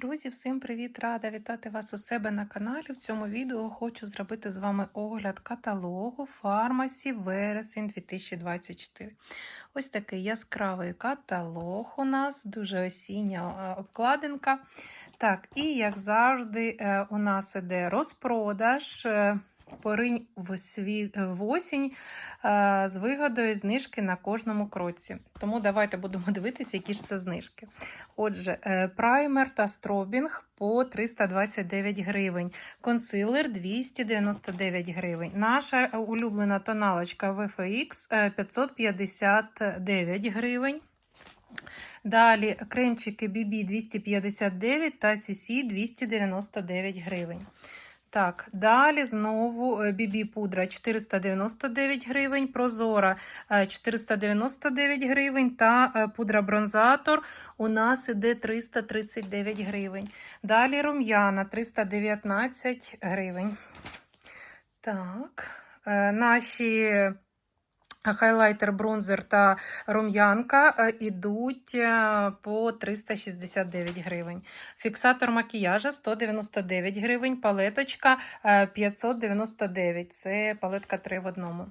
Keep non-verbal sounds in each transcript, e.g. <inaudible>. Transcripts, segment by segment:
Друзі, всім привіт! Рада вітати вас у себе на каналі. В цьому відео хочу зробити з вами огляд каталогу Фармасі вересень 2024. Ось такий яскравий каталог у нас, дуже осіння е, обкладинка. Так, і як завжди, е, у нас іде розпродаж. Е, Поринь в, сві... в осінь е, з вигодою знижки на кожному кроці. Тому давайте будемо дивитися, які ж це знижки. Отже, е, праймер та стробінг по 329 гривень, консилер 299 гривень. Наша улюблена тоналочка VFX е, 559 гривень. Далі кремчики BB 259 та CC 299 гривень. Так, далі знову бібі пудра 499 гривень, прозора е, 499 гривень та е, пудра бронзатор у нас іде 339 гривень. Далі рум'яна 319 гривень. Так, е, наші хайлайтер, бронзер та рум'янка е, ідуть е, по 369 гривень. Фіксатор макіяжа 199 гривень, палеточка е, 599. Це палетка 3 в одному.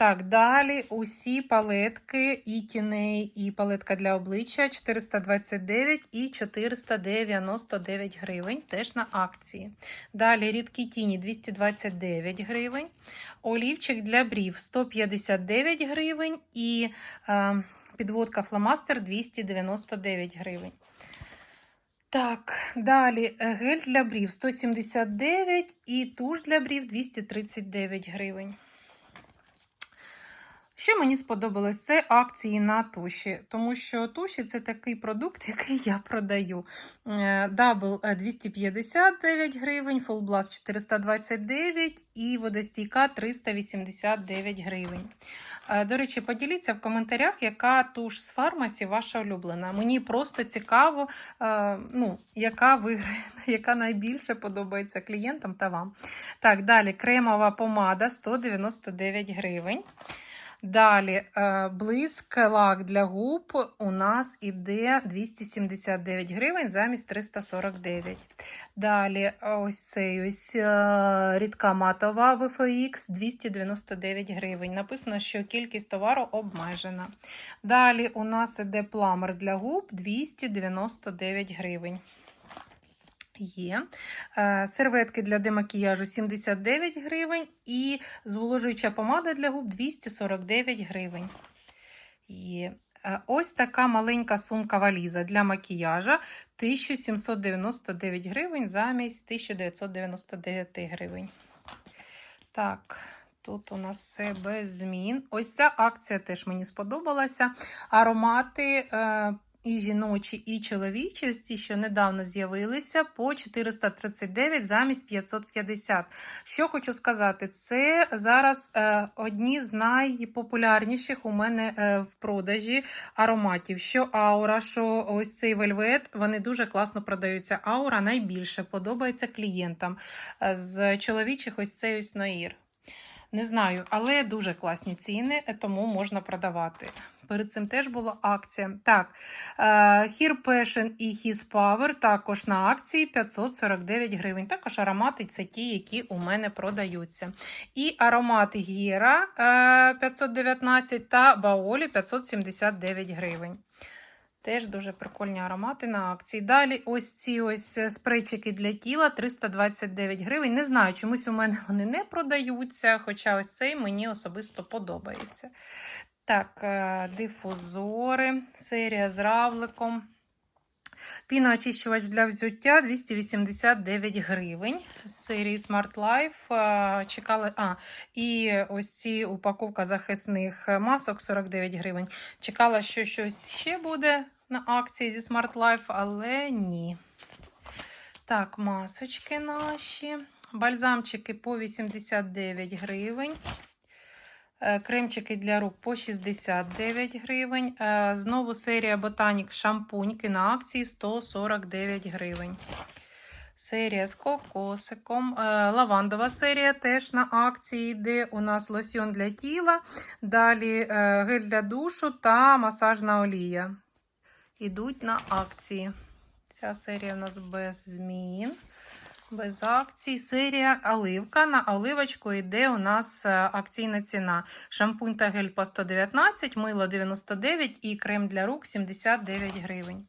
Так, далі усі палетки, і тіней, і палетка для обличчя 429 і 499 гривень, теж на акції. Далі рідкі тіні 229 гривень, олівчик для брів 159 гривень і е, підводка фломастер 299 гривень. Так, далі е, гель для брів 179 і туш для брів 239 гривень. Що мені сподобалось, це акції на туші, тому що туші це такий продукт, <laughs> який я продаю. Дабл 259 гривень, Full Blast 429 і водостійка 389 гривень. Е, До речі, поділіться в коментарях, яка туш з фармасі ваша улюблена. Мені просто цікаво, е, ну, яка виграє, <laughs> яка найбільше подобається клієнтам та вам. Так, далі кремова помада 199 гривень. Далі е, блиск лак для губ у нас іде 279 гривень замість 349. Далі ось цей ось е, рідка матова VFX 299 гривень. Написано, що кількість товару обмежена. Далі у нас іде пламер для губ 299 гривень. Є. Е, Серветки для демакіяжу 79 гривень і зволожуюча помада для губ 249 гривень. Є. Е, Ось така маленька сумка валіза для макіяжа 1799 гривень замість 1999 гривень. Так, тут у нас все без змін. Ось ця акція теж мені сподобалася. Аромати. І жіночі, і чоловічі, що недавно з'явилися, по 439 замість 550. Що хочу сказати, це зараз е, одні з найпопулярніших у мене е, в продажі ароматів. Що аура, що ось цей вельвет, вони дуже класно продаються. Аура найбільше подобається клієнтам. Е, З чоловічих ось цей ось Ноїр. Не знаю, але дуже класні ціни, тому можна продавати. Перед цим теж була акція. Так, е, Here Passion і His Power також на акції 549 гривень. Також аромати це ті, які у мене продаються. І аромати Гіра е, 519 та Баолі 579 гривень. Теж дуже прикольні аромати на акції. Далі ось ці ось спрейчики для тіла 329 гривень. Не знаю, чомусь у мене вони не продаються, хоча ось цей мені особисто подобається. Так, е, дифузори, серія з равликом. Піноочищувач для взуття 289 гривень. З серії Smart Life. е, Чекали, а, і ось ці упаковка захисних масок 49 гривень. Чекала, що щось ще буде на акції зі Smart Life, але ні. Так, масочки наші. Бальзамчики по 89 гривень. Е, Кремчики для рук по 69 гривень. Е, Знову серія Botanix шампуньки на акції 149 гривень. Серія з кокосиком. Е, Лавандова серія теж на акції йде. У нас лосьон для тіла. Далі гель для душу та масажна олія. Ідуть на акції. Ця серія у нас без змін, без акцій. Серія оливка. На оливочку йде у нас е, акційна ціна. Шампунь та гель по 119, мило 99 і крем для рук 79 гривень.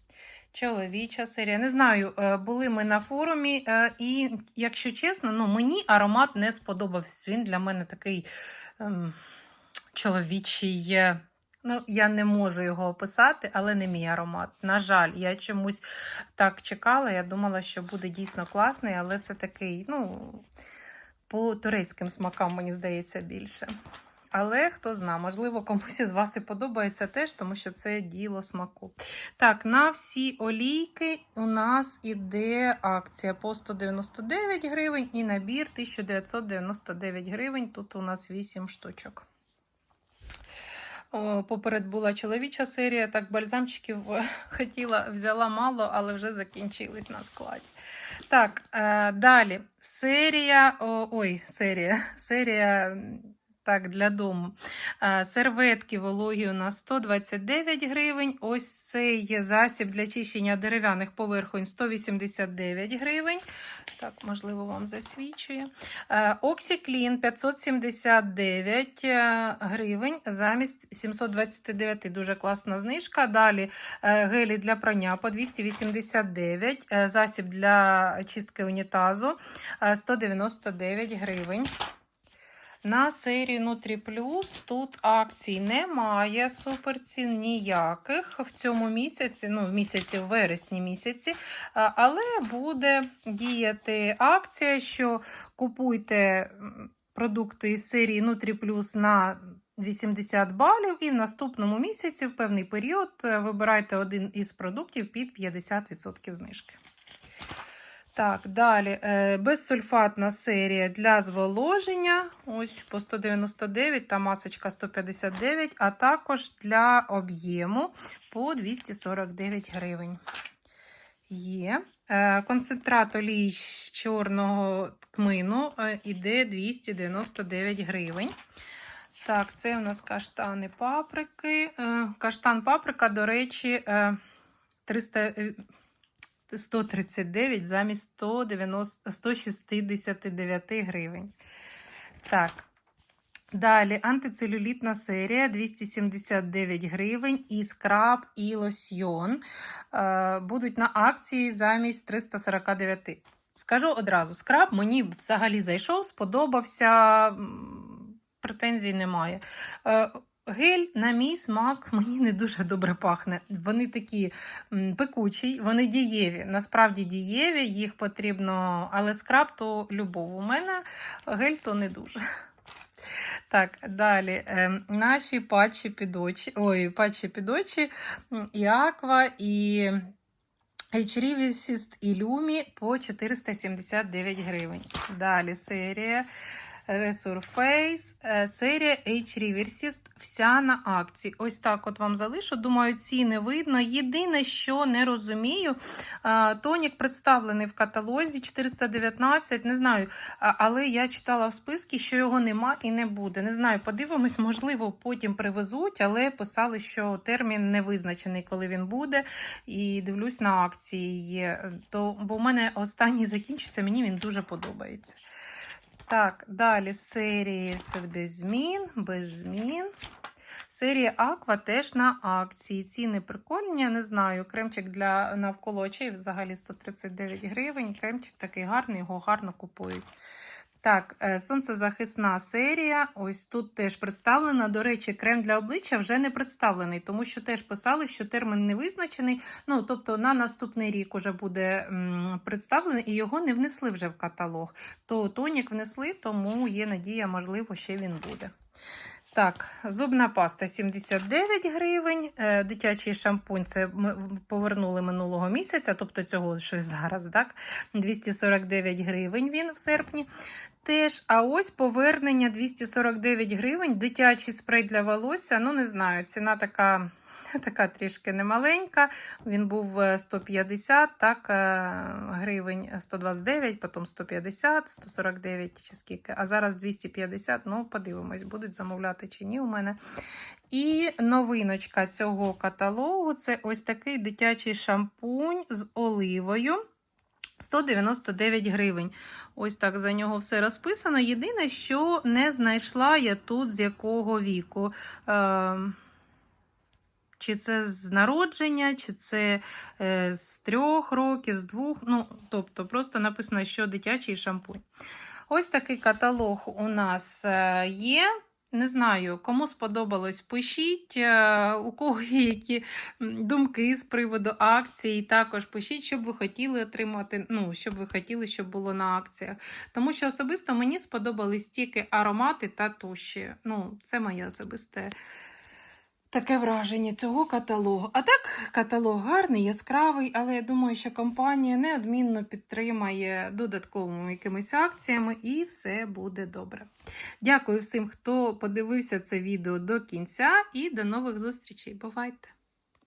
Чоловіча серія. Не знаю, е, були ми на форумі, е, і, якщо чесно, ну, мені аромат не сподобався. Він для мене такий ем, чоловічий. Ну, я не можу його описати, але не мій аромат. На жаль, я чомусь так чекала. Я думала, що буде дійсно класний, але це такий, ну, по турецьким смакам, мені здається, більше. Але хто зна, можливо, комусь із вас і подобається теж, тому що це діло смаку. Так, на всі олійки у нас іде акція по 199 гривень і набір 1999 гривень. Тут у нас 8 штучок. О, Поперед була чоловіча серія, так бальзамчиків е, <laughs> хотіла, взяла мало, але вже закінчились на складі. Так, е, далі. Серія. Ой, серія. Серія. Так, для дому. Е, Серветки вологі у нас 129 гривень. Ось цей засіб для чищення дерев'яних поверхонь 189 гривень. Так, можливо, вам засвічує. Е, Оксіклін 579 е, гривень замість 729. Дуже класна знижка. Далі е, гелі для прання по 289, е, засіб для чистки унітазу е, 199 гривень. На серії Nutri Plus тут акцій немає, суперцін ніяких в цьому місяці, ну, в місяці, в вересні місяці, але буде діяти акція, що купуйте продукти із серії Nutri Plus на 80 балів, і в наступному місяці, в певний період, е, вибирайте один із продуктів під 50% знижки. Так, далі е, безсульфатна серія для зволоження. Ось по 199 та масочка 159, а також для об'єму по 249 гривень. Є. Е, Концентрат олій з чорного тмину е, іде 299 гривень. Так, це у нас каштани паприки. Каштан паприка, до речі, е, 300. Е, 139 замість 190, 169 гривень. Так. Далі антицелюлітна серія 279 гривень і скраб, і лосьйон е, будуть на акції замість 349. Скажу одразу: скраб мені взагалі зайшов, сподобався, претензій немає. Гель, на мій смак, мені не дуже добре пахне. Вони такі пекучі, вони дієві. Насправді дієві, їх потрібно, але скраб то любов. У мене гель то не дуже. Так, далі. Е, наші патчі під очі, ой, патчі під очі, і Аква, і HD і Люмі по 479 гривень. Далі серія Resurface, е, серія H Reversist, вся на акції. Ось так от вам залишу. Думаю, ціни видно. Єдине, що не розумію, тонік представлений в каталозі 419, не знаю, але я читала в списку, що його нема і не буде. Не знаю, подивимось, можливо, потім привезуть, але писали, що термін не визначений, коли він буде. І дивлюсь на акції є. То, бо в мене останній закінчиться, мені він дуже подобається. Так, далі серії це без змін, без змін. Серія Аква теж на акції. Ціни прикольні, я не знаю. Кремчик для навколо очей взагалі 139 гривень. Кремчик такий гарний, його гарно купують. Так, е, сонцезахисна серія. Ось тут теж представлена. До речі, крем для обличчя вже не представлений, тому що теж писали, що термін не визначений. Ну, тобто на наступний рік уже буде представлений, і його не внесли вже в каталог. То тонік внесли, тому є надія, можливо, ще він буде. Так, зубна паста 79 гривень. Е, Дитячий шампунь це ми повернули минулого місяця, тобто цього щось зараз, так? 249 гривень він в серпні. Теж, а ось повернення 249 гривень, дитячий спрей для волосся. Ну, не знаю, ціна така <laughs> така трішки немаленька. Він був е, 150 так, е, гривень, 129, потім 150, 149 чи скільки, а зараз 250. Ну, подивимось, будуть замовляти чи ні у мене. І новиночка цього каталогу це ось такий дитячий шампунь з оливою. 199 гривень. Ось так за нього все розписано. Єдине, що не знайшла я тут з якого віку. Е, чи це з народження, чи це е, з трьох років, з двох. Ну, тобто, просто написано, що дитячий шампунь. Ось такий каталог у нас е, є. Не знаю, кому сподобалось, пишіть, е, у кого є які думки з приводу акції. Також пишіть, що б ви хотіли отримати, ну, що б ви хотіли, щоб було на акціях. Тому що особисто мені сподобались тільки аромати та туші. Ну, це моє особисте таке враження цього каталогу. А так, каталог гарний, яскравий, але я думаю, що компанія неодмінно підтримає додатковими якимись акціями і все буде добре. Дякую всім, хто подивився це відео до кінця, і до нових зустрічей. Бувайте!